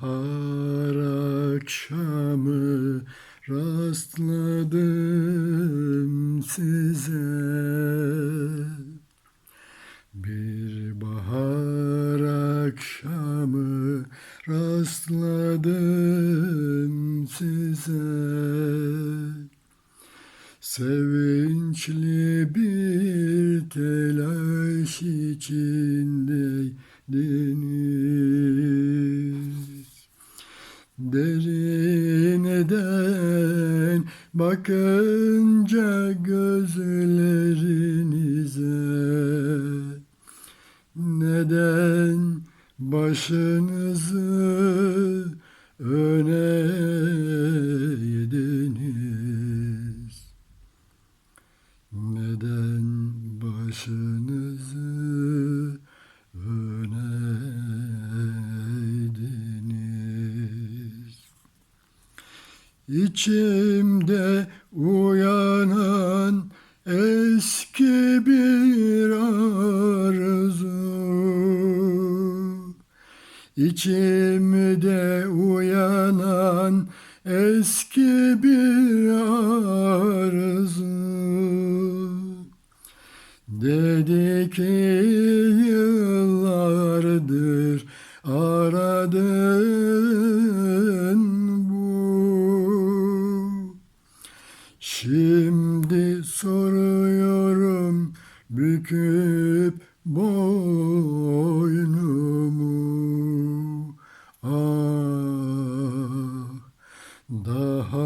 bahar akşamı rastladım size Bir bahar akşamı rastladım size Sevinçli bir telaş içindeydiniz. Derineden bakınca gözlerinize neden başınızı öne eğdiniz? Neden başınızı İçimde uyanan eski bir arzu. İçimde uyanan eski bir arzu. Dedi ki yıllardır aradın Şimdi soruyorum büküp boynumu. Ah daha